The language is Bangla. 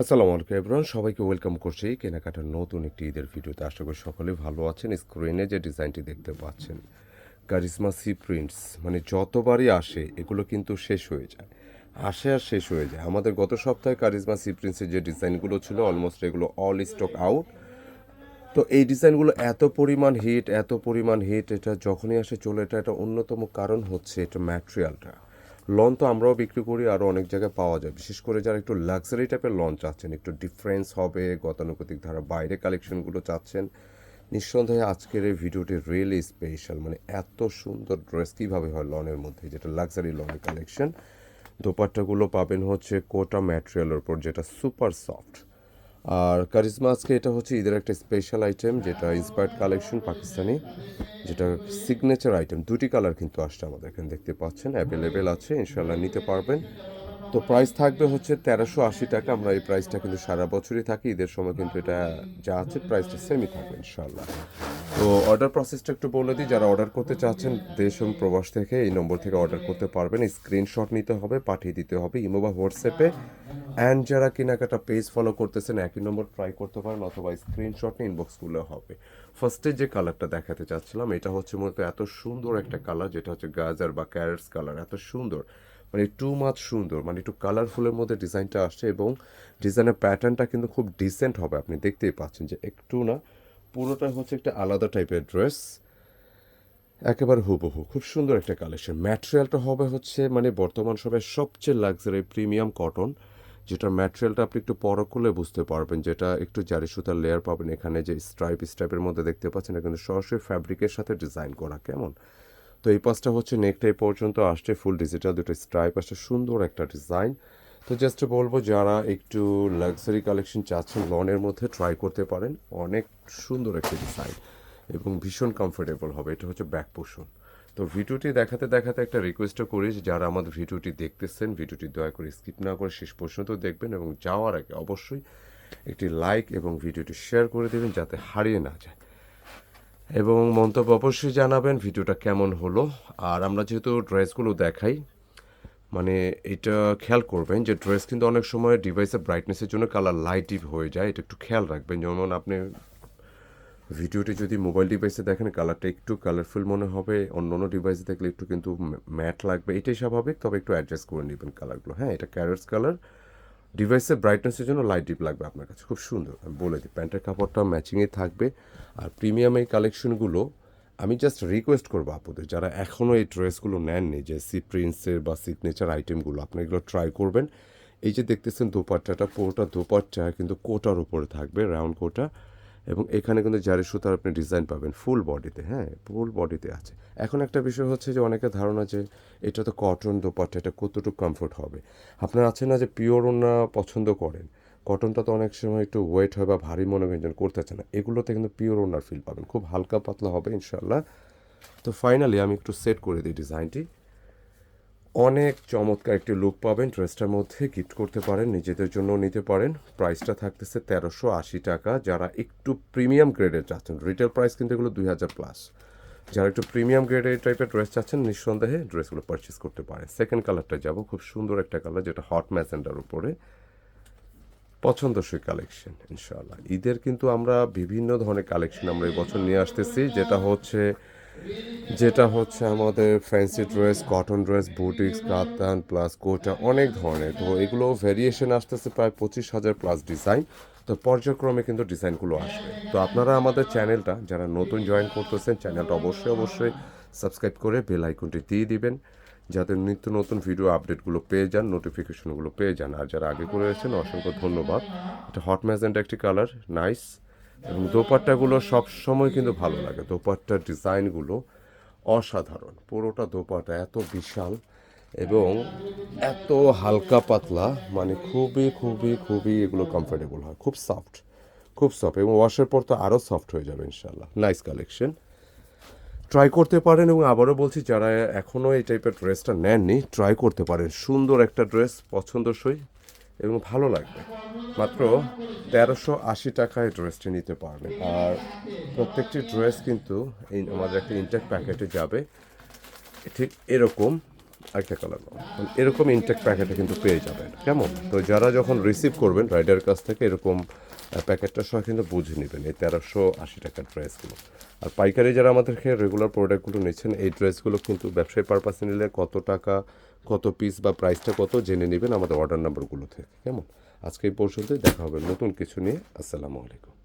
আসসালামু আলাইকুম এভরান সবাইকে ওয়েলকাম করছি কেনাকাটার নতুন একটি ঈদের ভিডিওতে। আশা করি সকলে ভালো আছেন। স্ক্রিনে যে ডিজাইনটি দেখতে পাচ্ছেন কারিজমা সি প্রিন্টস মানে যতবারই আসে, এগুলো কিন্তু শেষ হয়ে যায়। আসে আর শেষ হয়ে যায়। আমাদের গত সপ্তাহে কারিজমা সি প্রিন্টসের যে ডিজাইনগুলো ছিল অলমোস্ট এগুলো অল স্টক আউট তো এই ডিজাইনগুলো এত পরিমাণ হিট এত পরিমাণ হিট এটা যখনই আসে চলে, এটা একটা অন্যতম কারণ হচ্ছে এটা ম্যাটেরিয়ালটা লন তো আমরাও বিক্রি করি আরও অনেক জায়গায় পাওয়া যায়। বিশেষ করে যারা একটু লাক্সারি টাইপের লন চাচ্ছেন, একটু ডিফারেন্স হবে, গতানুগতিক ধারা, বাইরে কালেকশনগুলো চাচ্ছেন, নিঃসন্দেহে আজকের এই ভিডিওটি রিয়েলি স্পেশাল মানে এত সুন্দর ড্রেস কীভাবে হয় লনের মধ্যে, যেটা লাক্সারি লনের কালেকশন দোপাট্টাগুলো পাবেন হচ্ছে কোটা ম্যাটেরিয়ালের উপর, যেটা সুপার সফট আর কারিজমা আজকে এটা হচ্ছে ঈদের একটা স্পেশাল আইটেম যেটা ইন্সপায়ার্ড কালেকশন পাকিস্তানি, যেটা সিগনেচার আইটেম দুটি কালার কিন্তু আসছে আমাদের এখানে, দেখতে পাচ্ছেন অ্যাভেলেবেল আছে ইনশাল্লাহ নিতে পারবেন। তো প্রাইস থাকবে হচ্ছে তেরোশো আশি টাকা, আমরা এই প্রাইসটা কিন্তু সারা বছরই থাকি, ঈদের সময় কিন্তু এটা যা আছে প্রাইসটা সেমই থাকবে ইনশাল্লাহ তো অর্ডার প্রসেসটা একটু বলে দিই। যারা অর্ডার করতে চাচ্ছেন, দেশ এবং প্রবাস থেকে এই নম্বর থেকে অর্ডার করতে পারবেন। স্ক্রিনশট নিতে হবে, পাঠিয়ে দিতে হবে ইমো বা হোয়াটসঅ্যাপে। অ্যান্ড যারা কেনাকাটা পেজ ফলো করতেছেন, একই নম্বর ট্রাই করতে পারেন অথবা স্ক্রিনশট নিয়ে ইনবক্স করলে হবে। ফার্স্টে যে কালারটা দেখাতে চাচ্ছিলাম, এটা হচ্ছে মূলত এত সুন্দর একটা কালার যেটা হচ্ছে গাজার বা ক্যারেটস কালার এত সুন্দর। মানে টু মাছ সুন্দর মানে একটু কালারফুলের মধ্যে ডিজাইনটা আসছে এবং ডিজাইনের প্যাটার্নটা কিন্তু খুব ডিসেন্ট হবে। আপনি দেখতেই পাচ্ছেন যে একটু না পুরোটা হচ্ছে একটা আলাদা টাইপের ড্রেস, একেবারে হুবহু, খুব সুন্দর একটা কালেকশন ম্যাটেরিয়ালটা হবে হচ্ছে মানে বর্তমান সময়ে সবচেয়ে লাক্সারি প্রিমিয়াম কটন যেটা ম্যাটেরিয়ালটা আপনি একটু পরখ করলে বুঝতে পারবেন, যেটা একটু জারি সুতার লেয়ার পাবেন এখানে, যে স্ট্রাইপ স্ট্রাইপের মধ্যে দেখতে পাচ্ছেন, এটা কিন্তু সরাসরি ফ্যাব্রিকের সাথে ডিজাইন করা, কেমন? তো এই পাঁচটা হচ্ছে নেকটাই পর্যন্ত আসছে ফুল ডিজিটাল দুটো স্ট্রাইপ আসছে সুন্দর একটা ডিজাইন তো জাস্ট বলব, যারা একটু লাক্সারি কালেকশন চাচ্ছেন, লনের মধ্যে ট্রাই করতে পারেন। অনেক সুন্দর একটা ডিজাইন এবং ভীষণ কমফোর্টেবল হবে। এটা হচ্ছে ব্যাক পোষণ তো ভিডিওটি দেখাতে দেখাতে একটা রিকোয়েস্টও করি যারা আমাদের ভিডিওটি দেখতেছেন ভিডিওটি দয়া করে স্কিপ না করে শেষ পর্যন্ত দেখবেন এবং যাওয়ার আগে অবশ্যই একটি লাইক এবং ভিডিওটি শেয়ার করে দেবেন যাতে হারিয়ে না যায়। এবং মন্তব্য অবশ্যই জানাবেন ভিডিওটা কেমন হলো। আর আমরা যেহেতু ড্রেসগুলো দেখাই মানে এটা খেয়াল করবেন যে ড্রেস কিন্তু অনেক সময় ডিভাইসের ব্রাইটনেসের জন্য কালার লাইট ডিপ হয়ে যায়। এটা একটু খেয়াল রাখবেন। যেমন আপনি ভিডিওটি যদি মোবাইল ডিভাইসে দেখেন কালারটা একটু কালারফুল মনে হবে। অন্য অন্য ডিভাইসে দেখলে একটু কিন্তু ম্যাট লাগবে। এটাই স্বাভাবিক। তবে একটু অ্যাডজাস্ট করে নেবেন কালারগুলো হ্যাঁ এটা ক্যারেটস কালার ডিভাইসের ব্রাইটনেসের জন্য লাইট ডিপ লাগবে আপনার কাছে। খুব সুন্দর। আমি বলে দিই, প্যান্টের কাপড়টা ম্যাচিংয়ে থাকবে। আর প্রিমিয়াম এই কালেকশনগুলো আমি জাস্ট রিকোয়েস্ট করব আপুদের, যারা এখনও এই ড্রেসগুলো নেননি, যে সি প্রিন্সের বা সিগনেচার আইটেমগুলো আপনি এগুলো ট্রাই করবেন। এই যে দেখতেছেন দোপাট্টাটা, পুরোটা দোপাট্টা, কিন্তু কোটার উপরে থাকবে রাউন্ড কোটা। এবং এখানে কিন্তু জারি সুতার আপনি ডিজাইন পাবেন ফুল বডিতে হ্যাঁ ফুল বডিতে আছে। এখন একটা বিষয় হচ্ছে যে অনেকের ধারণা যে এটা তো কটন দোপাট্টা এটা কতটুকু কমফোর্ট হবে। আপনার আছে না যে পিওর ওনা পছন্দ করেন? কটনটা তো অনেক সময় একটু ওয়েট হয় বা ভারী মনোরঞ্জন করতে চায় না। এগুলোতে কিন্তু পিওর ওনার ফিল পাবেন। খুব হালকা পাতলা হবে ইনশাল্লাহ তো ফাইনালি আমি একটু সেট করে দিই ডিজাইনটি অনেক চমৎকার একটি লুক পাবেন। ড্রেসটার মধ্যে গিফট করতে পারেন, নিজেদের জন্য নিতে পারেন। প্রাইসটা থাকতেছে তেরোশো আশি টাকা। যারা একটু প্রিমিয়াম গ্রেডের চাচ্ছেন রিটেল প্রাইস কিন্তু এগুলো দুই হাজার প্লাস যারা একটু প্রিমিয়াম গ্রেডের টাইপের ড্রেস চাচ্ছেন, নিঃসন্দেহে ড্রেসগুলো পারচেস করতে পারেন। সেকেন্ড কালারটা যাব। খুব সুন্দর একটা কালার যেটা হট ম্যাজেন্ডার উপরে। পছন্দসই কালেকশন ইনশাআল্লাহ। ঈদের কিন্তু আমরা বিভিন্ন ধরনের কালেকশন আমরা এই বছর নিয়ে আসতেছি। যেটা হচ্ছে যেটা হচ্ছে আমাদের fancy dress cotton dress boutiques কাতান প্লাস কোটা অনেক ধরনের। তো এগুলো ভেরিয়েশন আসতেছে প্রায় পঁচিশ হাজার প্লাস ডিজাইন তো পর্যায়ক্রমে কিন্তু ডিজাইনগুলো আসবে। তো আপনারা আমাদের চ্যানেলটা যারা নতুন জয়েন করতেছেন চ্যানেলটা অবশ্যই অবশ্যই সাবস্ক্রাইব করে বেল আইকনটি দিয়ে দিবেন। যাতে নিত্য নতুন ভিডিও আপডেটগুলো পেয়ে যান নোটিফিকেশনগুলো পেয়ে যান। আর যারা আগে করে এসেছেন, অসংখ্য ধন্যবাদ। এটা হট ম্যাজেন্টা একটি কালার নাইস এবং দোপাট্টাগুলো সবসময় কিন্তু ভালো লাগে। দোপাট্টার ডিজাইনগুলো অসাধারণ। পুরোটা দোপাট্টা এত বিশাল এবং এত হালকা পাতলা মানে খুবই খুবই খুবই এগুলো কমফোর্টেবল হয়। খুব সফট খুব সফট এবং ওয়াশের পর তো আরও সফট হয়ে যাবে ইনশাল্লাহ নাইস কালেকশন ট্রাই করতে পারেন এবং আবারও বলছি, যারা এখনও এই টাইপের ড্রেসটা নেননি ট্রাই করতে পারেন। সুন্দর একটা ড্রেস পছন্দসই এবং ভালো লাগবে। মাত্র তেরোশো আশি টাকায় ড্রেসটি নিতে পারবেন। আর প্রত্যেকটি ড্রেস কিন্তু আমাদের একটা ইনটেক প্যাকেটে যাবে। ঠিক এরকম একটা কালার এরকম ইনটেক প্যাকেটে কিন্তু পেয়ে যাবেন। কেমন? তো যারা যখন রিসিভ করবেন রাইডারের কাছ থেকে এরকম প্যাকেটটা সহ কিন্তু বুঝে নেবেন, এই তেরোশো আশি টাকার ড্রেসগুলো। আর পাইকারি যারা আমাদেরকে রেগুলার প্রোডাক্টগুলো নিচ্ছেন, এই ড্রেসগুলো কিন্তু ব্যবসায়ী পারপাসে নিলে কত টাকা, কত পিস বা প্রাইসটা কত জেনে নেবেন আমাদের অর্ডার নাম্বারগুলো থেকে, কেমন? আজকে এই পর্যন্তই, দেখা হবে নতুন কিছু নিয়ে, আসসালামু আলাইকুম।